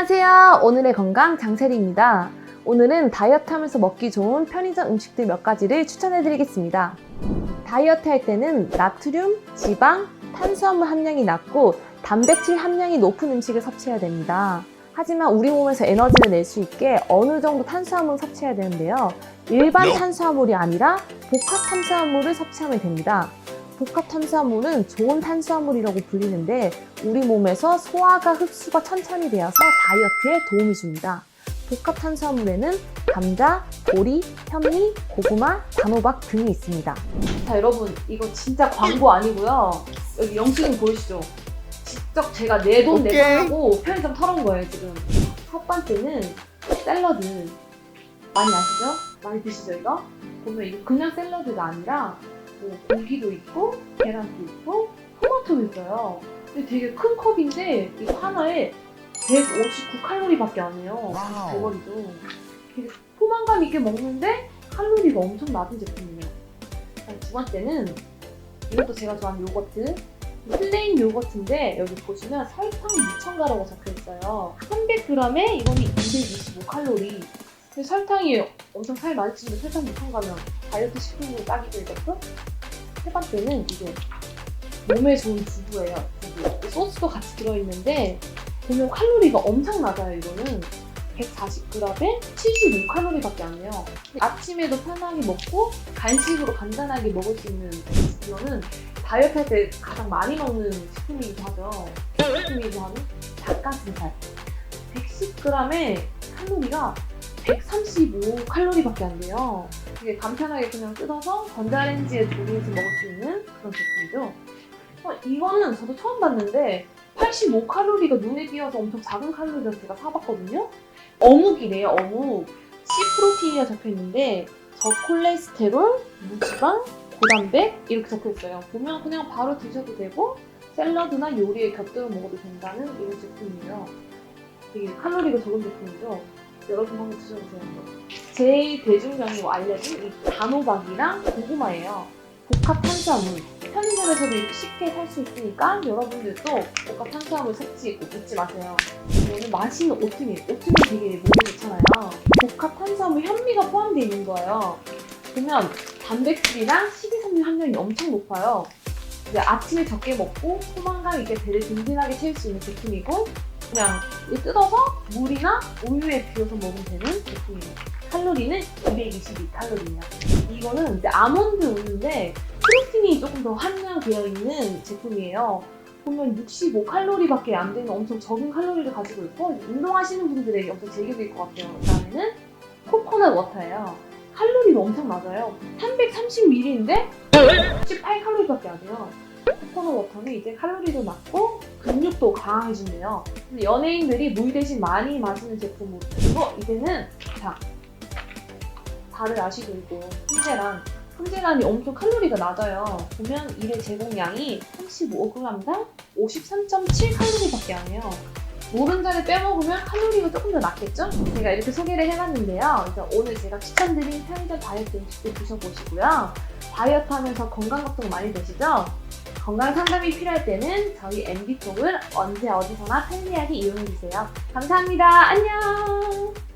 안녕하세요. 오늘의 건강 장세리입니다. 오늘은 다이어트 하면서 먹기 좋은 편의점 음식들 몇 가지를 추천해 드리겠습니다. 다이어트 할 때는 나트륨, 지방, 탄수화물 함량이 낮고 단백질 함량이 높은 음식을 섭취해야 됩니다. 하지만 우리 몸에서 에너지를 낼 수 있게 어느 정도 탄수화물을 섭취해야 되는데요. 일반 탄수화물이 아니라 복합 탄수화물을 섭취하면 됩니다. 복합 탄수화물은 좋은 탄수화물이라고 불리는데 우리 몸에서 소화가 흡수가 천천히 되어서 다이어트에 도움이 줍니다. 복합 탄수화물에는 감자, 보리, 현미, 고구마, 단호박 등이 있습니다. 자 여러분 이거 진짜 광고 아니고요. 여기 영수증 보이시죠? 직접 제가 내돈 내고 오케이. 하고 편의점 털은 거예요 지금. 첫 번째는 샐러드 많이 아시죠? 많이 드시죠 이거? 보면 이거 그냥 샐러드가 아니라 뭐 고기도 있고 계란도 있고 토마토도 있어요. 근데 되게 큰 컵인데 이거 하나에 159칼로리밖에 안 해요. 와우. 대박이죠. 되게 포만감 있게 먹는데 칼로리가 엄청 낮은 제품이에요. 두 번째는 이것도 제가 좋아하는 요거트. 플레인 요거트인데 여기 보시면 설탕 6,000가라고 적혀 있어요. 300g에 이거는 225칼로리. 설탕이 엄청 살 많이 찌는데 설탕 6,000가면 다이어트 식품으로 딱이 되겠죠? 세 번째는 이게 몸에 좋은 두부예요. 두부. 소스도 같이 들어있는데 보면 칼로리가 엄청 낮아요. 이거는 140g에 75칼로리밖에 안 해요. 아침에도 편하게 먹고 간식으로 간단하게 먹을 수 있는 이거는 다이어트 할 때 가장 많이 먹는 식품이기도 하죠. 식품이기도 하는 닭가슴살. 110g에 칼로리가 135 칼로리밖에 안 돼요. 되게 간편하게 그냥 뜯어서 전자레인지에 돌려서 먹을 수 있는 그런 제품이죠. 어, 이거는 저도 처음 봤는데 85 칼로리가 눈에 띄어서 엄청 작은 칼로리라서 제가 사봤거든요. 어묵이래요, 어묵. C 프로틴이라 적혀 있는데 저콜레스테롤, 무지방, 고단백 이렇게 적혀 있어요. 보면 그냥 바로 드셔도 되고 샐러드나 요리에 곁들여 먹어도 된다는 이런 제품이에요. 되게 칼로리가 적은 제품이죠. 여러분 한번 드셔보세요. 제일 대중적으로 알려진 이 단호박이랑 고구마예요. 복합 탄수화물. 편의점에서도 쉽게 살 수 있으니까 여러분들도 복합 탄수화물 섭취 꼭 잊지 마세요. 이거는 맛있는 오트밀. 오트밀 되게 몸에 좋잖아요. 복합 탄수화물 현미가 포함되어 있는 거예요. 보면 단백질이랑 식이섬유 함량이 엄청 높아요. 아침에 적게 먹고 포만감 있게 배를 든든하게 채울 수 있는 제품이고 그냥 뜯어서 물이나 우유에 비워서 먹으면 되는 제품이에요. 칼로리는 222칼로리예요. 이거는 이제 아몬드 우유인데 프로틴이 조금 더 함량되어 있는 제품이에요. 보면 65칼로리밖에 안 되는 엄청 적은 칼로리를 가지고 있고 운동하시는 분들에게 엄청 제격일 것 같아요. 그다음에는 코코넛 워터예요. 칼로리가 엄청 낮아요. 330ml인데 18칼로리밖에 안 돼요. 코코넛 워터는 이제 칼로리도 낮고 근육도. 그래서 연예인들이 물 대신 많이 마시는 제품으로 그리고 이제는 자 다들 아시고 있고 훈제란 훈제란이 엄청 칼로리가 낮아요. 보면 일의 제공량이 35g당 53.7칼로리밖에 안 해요. 노른자를 빼먹으면 칼로리가 조금 더 낮겠죠? 제가 이렇게 소개를 해봤는데요. 그래서 오늘 제가 추천드린 편의점 다이어트 음식도 드셔보시고요. 다이어트 하면서 건강 걱정 많이 되시죠? 건강 상담이 필요할 때는 저희 MD 쪽을 언제 어디서나 편리하게 이용해주세요. 감사합니다. 안녕!